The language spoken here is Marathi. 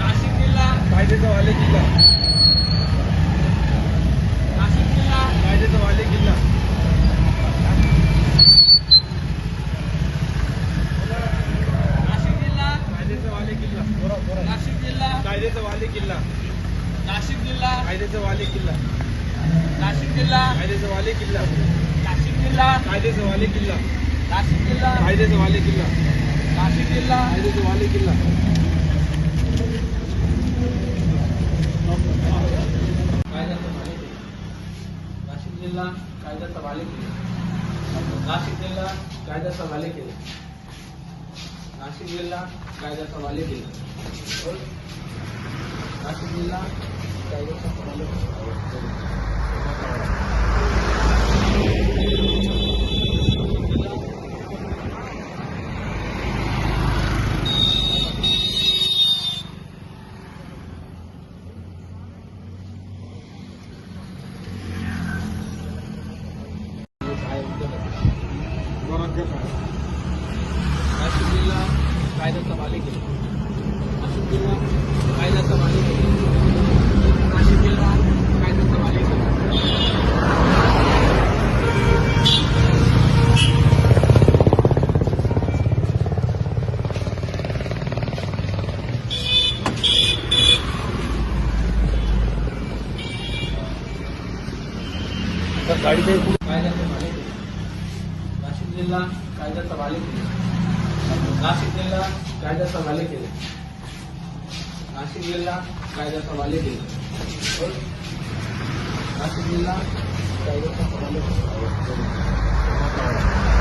नाशिक जिल्हा. कायद्याचा वाले किल्ला नाशिक जिल्हा. कायद्याचा वाले किल्ला बोरा नाशिक जिल्हा. कायद्याचा वाले किल्ला नाशिक जिल्हा. कायद्याचा वाले किल्ला नाशिक जिल्हा. कायद्याचा वाले किल्ला नाशिक जिल्हा. कायद्याचा वाले किल्ला नाशिक जिल्हा. कायद्याचा वाले किल्ला नाशिक जिल्हा. कायद्याचा वाले किल्ला नाशिक जिल्हा. कायद्याचा वाले शिकलेला कायद्याचा वाले केले. नाशिक जिल्हा कायद्याचा वाले केले. नाशिक जिल्हा कायद्याचा वाले केले. नाशिक जिल्हा कायद्याचा वाले केला. नाशिक जिल्हा कायद्याचा मालिक आहे नाशिक जिल्हा कायद्याचा मालिक आहे नाशिक जिल्हा कायद्याचा मालिक आहे गाडीच्या कायद्याचा मालिक आहे नाशिक जिल्हा कायद्याचा मालिक आहे नाशिक जिल्हा कायद्याचा वाले केले. नाशिक जिल्हा कायद्याचा वाले केले. नाशिक जिल्हा कायद्याचा वाले केले.